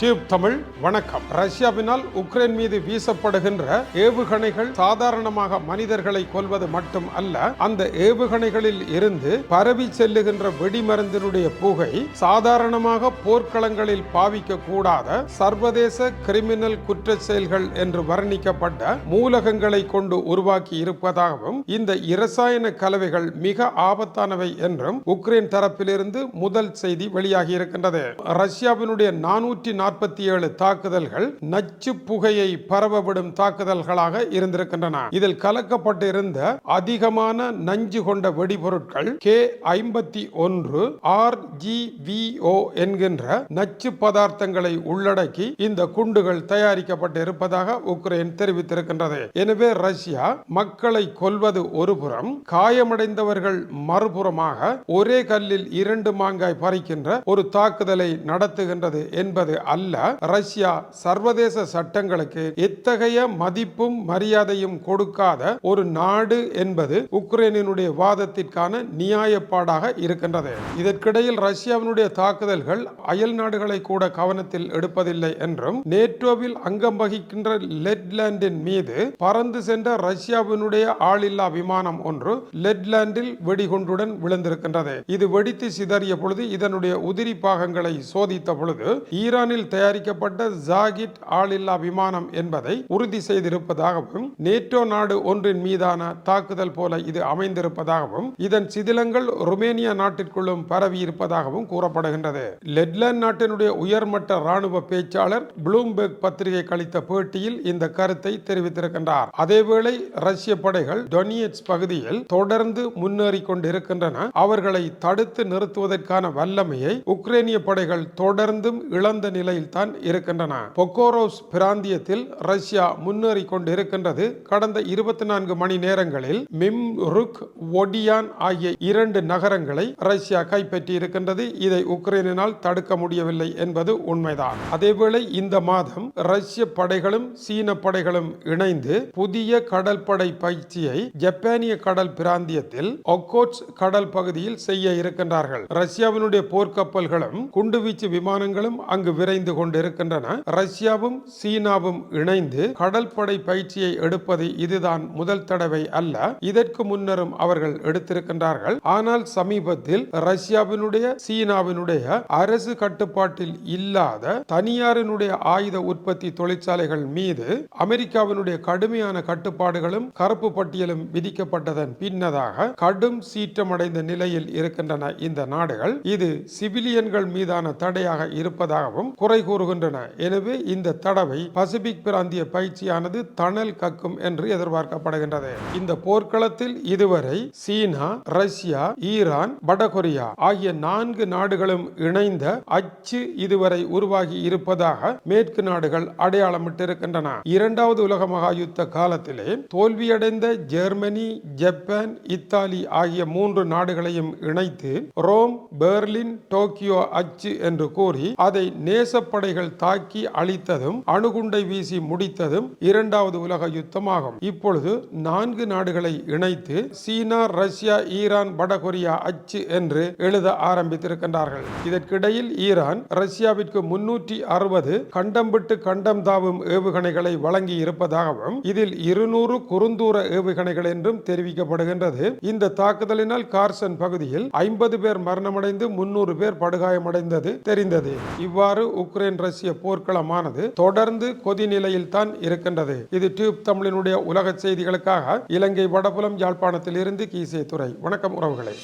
Tube Tamil வணக்கம். ரஷ்யாவினால் Ukraine மீது வீசப்படுகின்ற ஏவுகணைகள் சாதாரணமாக மனிதர்களை கொல்வது மட்டும் அல்ல அந்த ஏவுகணைகளில் இருந்து பரவி செல்லுகின்ற வெடிமருந்தினுடைய புகை சாதாரணமாக போர்க்களங்களில் பாவிக்க கூடாத சர்வதேச கிரிமினல் குற்ற செயல்கள் என்று வர்ணிக்கப்பட்ட மூலகங்களை கொண்டு உருவாக்கி இருப்பதாகவும் இந்த இரசாயன கலவைகள் மிக ஆபத்தானவை என்றும் உக்ரைன் தரப்பிலிருந்து முதல் செய்தி வெளியாகி இருக்கின்றது. ரஷ்யாவினுடைய நானூற்றி நாற்பத்தி ஏழு தாக்குதல்கள் நச்சு புகையை பரவவிடும் தாக்குதல்களாக இருந்திருக்கின்றன. இதில் கலக்கப்பட்டிருந்த அதிகமான நஞ்சு கொண்ட வெடிபொருட்கள் கே ஐம்பத்தி ஒன்று ஆர் ஜி வி ஓ என்கின்ற நச்சு பதார்த்தங்களை உள்ளடக்கி இந்த குண்டுகள் தயாரிக்கப்பட்டு இருப்பதாக உக்ரைன் தெரிவித்திருக்கின்றது. எனவே ரஷ்யா மக்களை கொல்வது ஒருபுறம் காயமடைந்தவர்கள் மறுபுறமாக ஒரே கல்லில் இரண்டு மாங்காய் பறிக்கின்ற ஒரு தாக்குதலை நடத்துகின்றது என்பது அல்ல ரஷ்யா சர்வதேச சட்டங்களுக்கு எத்தகைய மதிப்பும் மரியாதையும் கொடுக்காத ஒரு நாடு என்பது உக்ரைனினுடைய வாதத்திற்கான நியாயப்பாடாக இருக்கின்றது. இதற்கிடையில் ரஷ்யாவினுடைய தாக்குதல்கள் அயல் நாடுகளை கூட கவனத்தில் எடுப்பதில்லை என்றும் நேட்டோவில் அங்கம் வகிக்கின்ற லெட்லாண்டின் மீது பறந்து சென்ற ரஷ்யாவினுடைய ஆளில்லா விமானம் ஒன்று லெட்லாண்டில் வெடிகுண்டுடன் விழுந்திருக்கின்றது. இது வெடித்து சிதறிய பொழுது இதனுடைய உதிரி பாகங்களை சோதித்த பொழுது ஈரானில் தயாரிக்கப்பட்ட ஜாகிட் ஆளில்லா விமானம் என்பதை உறுதி செய்திருப்பதாகவும் நேட்டோ நாடு ஒன்றின் மீதான தாக்குதல் போல இது அமைந்திருப்பதாகவும் இதன் சிதிலங்கள் ருமேனியா நாட்டிற்குள்ளும் பரவி இருப்பதாகவும் கூறப்படுகின்றது. லெட்லாண்ட் நாட்டினுடைய உயர்மட்ட ராணுவ பேச்சாளர் ப்ளூம்பெர்க் பத்திரிகை களித்த பேட்டியில் இந்த கருத்தை தெரிவித்திருக்கின்றார். அதேவேளை ரஷ்ய படைகள் டொனியட்ஸ் பகுதியில் தொடர்ந்து முன்னேறி கொண்டிருக்கின்றன. அவர்களை தடுத்து நிறுத்துவதற்கான வல்லமையை உக்ரைனிய படைகள் தொடர்ந்தும் இழந்த நிலை நிலையில் தான் இருக்கின்றன. பொக்கோரோஸ் பிராந்தியத்தில் ரஷ்யா முன்னேறி கொண்டிருக்கின்றது. கடந்த இருபத்தி நான்கு மணி நேரங்களில் மிம் ருக் ஒடியான் ஆகிய இரண்டு நகரங்களை ரஷ்யா கைப்பற்றி இருக்கின்றது இதை உக்ரைனினால் தடுக்க முடியவில்லை என்பது உண்மைதான். அதேவேளை இந்த மாதம் ரஷ்ய படைகளும் சீன படைகளும் இணைந்து புதிய கடற்படை பயிற்சியை ஜப்பானிய கடல் பிராந்தியத்தில் ஒக்கோட்ஸ் கடல் பகுதியில் செய்ய இருக்கின்றார்கள். ரஷ்யாவினுடைய போர்க்கப்பல்களும் குண்டுவீச்சு விமானங்களும் அங்கு விரைந்து கொண்டிருக்கின்றன. ரஷ்யாவும் சீனாவும் இணைந்து கடற்படை பயிற்சியை எடுப்பது இதுதான் முதல் தடவை அல்ல. இதற்கு முன்னரும் அவர்கள் எடுத்திருக்கின்றார்கள். ஆனால் சமீபத்தில் ரஷ்யாவினுடைய சீனாவினுடைய அரசு கட்டுப்பாட்டில் இல்லாத தனியாரினுடைய ஆயுத உற்பத்தி தொழிற்சாலைகள் மீது அமெரிக்காவினுடைய கடுமையான கட்டுப்பாடுகளும் கருப்பு பட்டியலும் விதிக்கப்பட்டதன் பின்னதாக கடும் சீற்றமடைந்த நிலையில் இருக்கின்றன இந்த நாடுகள். இது சிவிலியன்கள் மீதான தடையாக இருப்பதாகவும் குறை கூறுகின்றன. எனவே இந்த தடவை பசிபிக் பிராந்திய பயிற்சியானது தணல் கக்கும் என்று எதிர்பார்க்கப்படுகின்றது. இந்த போர்க்களத்தில் இதுவரை சீனா ரஷ்யா ஈரான் வடகொரியா ஆகிய நான்கு நாடுகளும் இணைந்த அச்சு இதுவரை உருவாகி இருப்பதாக மேற்கு நாடுகள் அடையாளமிட்டிருக்கின்றன. இரண்டாவது உலக மகா யுத்த காலத்திலே தோல்வியடைந்த ஜெர்மனி ஜப்பான் இத்தாலி ஆகிய மூன்று நாடுகளையும் இணைத்து ரோம் பெர்லின் டோக்கியோ அச்சு என்று கூறி அதை நேச நேசப்படைகள் தாக்கி அழித்ததும் அணுகுண்டை வீசி முடித்ததும் இரண்டாவது உலக யுத்தமாகும். இப்பொழுது நான்கு நாடுகளை இணைத்து சீனா ரஷ்யா ஈரான் வடகொரியா அச்சு என்று எழுத ஆரம்பித்திருக்கின்றார்கள். இதற்கிடையில் ஈரான் ரஷ்யாவிற்கு முன்னூற்றி அறுபது கண்டம் விட்டு கண்டம் தாவும் ஏவுகணைகளை வழங்கி இருப்பதாகவும் இதில் இருநூறு குறுந்தூர ஏவுகணைகள் என்றும் தெரிவிக்கப்படுகின்றது. இந்த தாக்குதலினால் கார்சன் பகுதியில் ஐம்பது பேர் மரணமடைந்து முன்னூறு பேர் படுகாயமடைந்தது தெரிந்தது. இவ்வாறு உக்ரைன் ரஷ்ய போர்க்களமானது தொடர்ந்து கொதிநிலையில் தான் இருக்கின்றது. இது டியூப் தமிழினுடைய உலக செய்திகளுக்காக இலங்கை வடபுலம் யாழ்ப்பாணத்தில் இருந்து கீசே துறை வணக்கம் உறவுகளை.